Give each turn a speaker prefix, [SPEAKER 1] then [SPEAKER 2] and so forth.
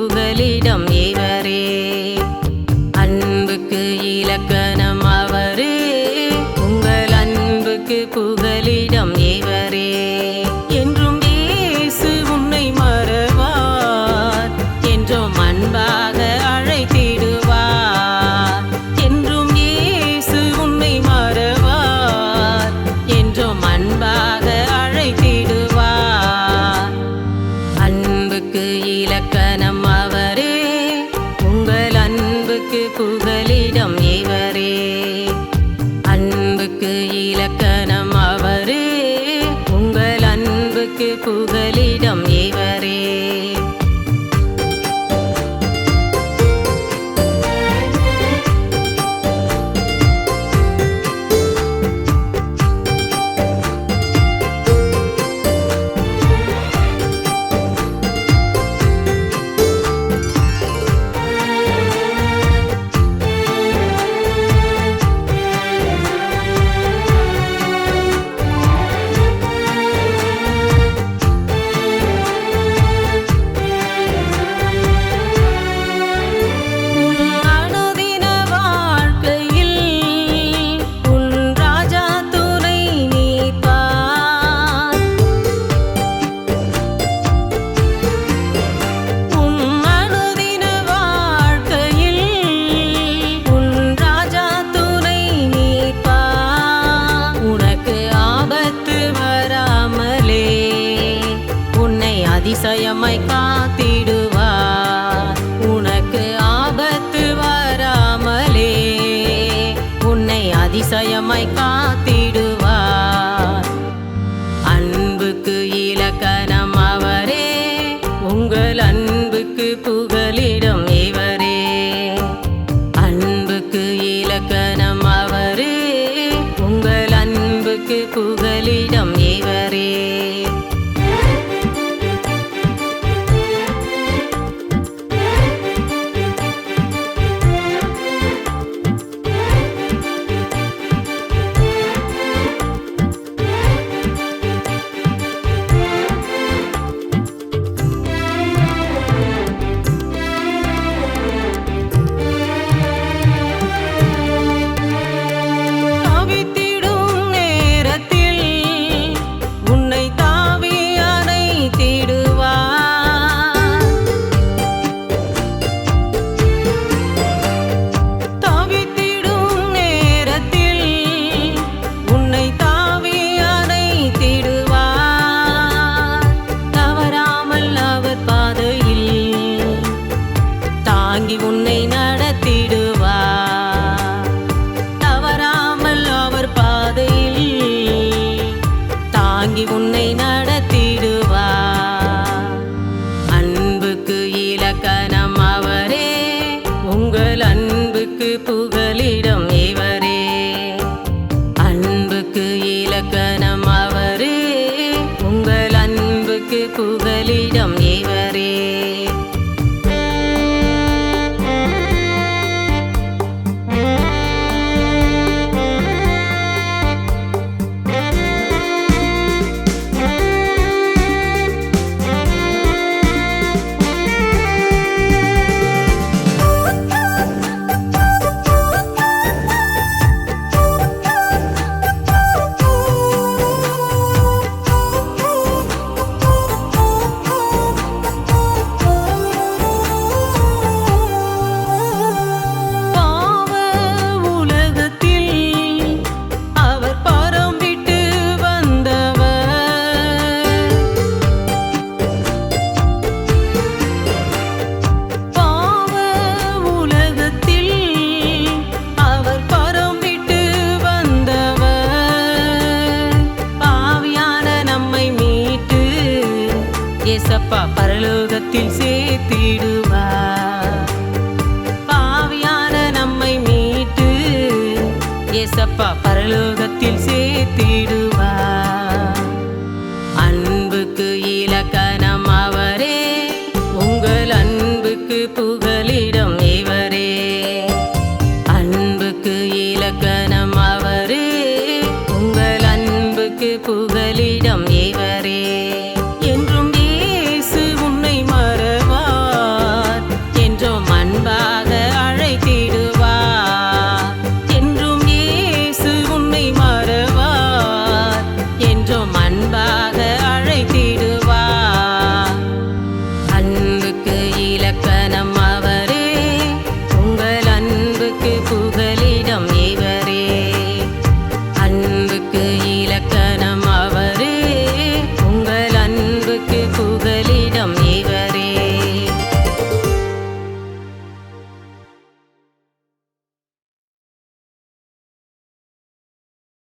[SPEAKER 1] புகலிடம் இவரே. அன்புக்கு இலக்கணம் புகழிட. Purple. ஏசப்பா பரலோகத்தில் சேர்த்திடுவா பாவியான நம்மை மீட்டு ஏசப்பா பரலோகத்தில் சேர்த்திடுவா அன்புக்கு இலக்கணம் அவரே உங்கள் அன்புக்கு புகழ்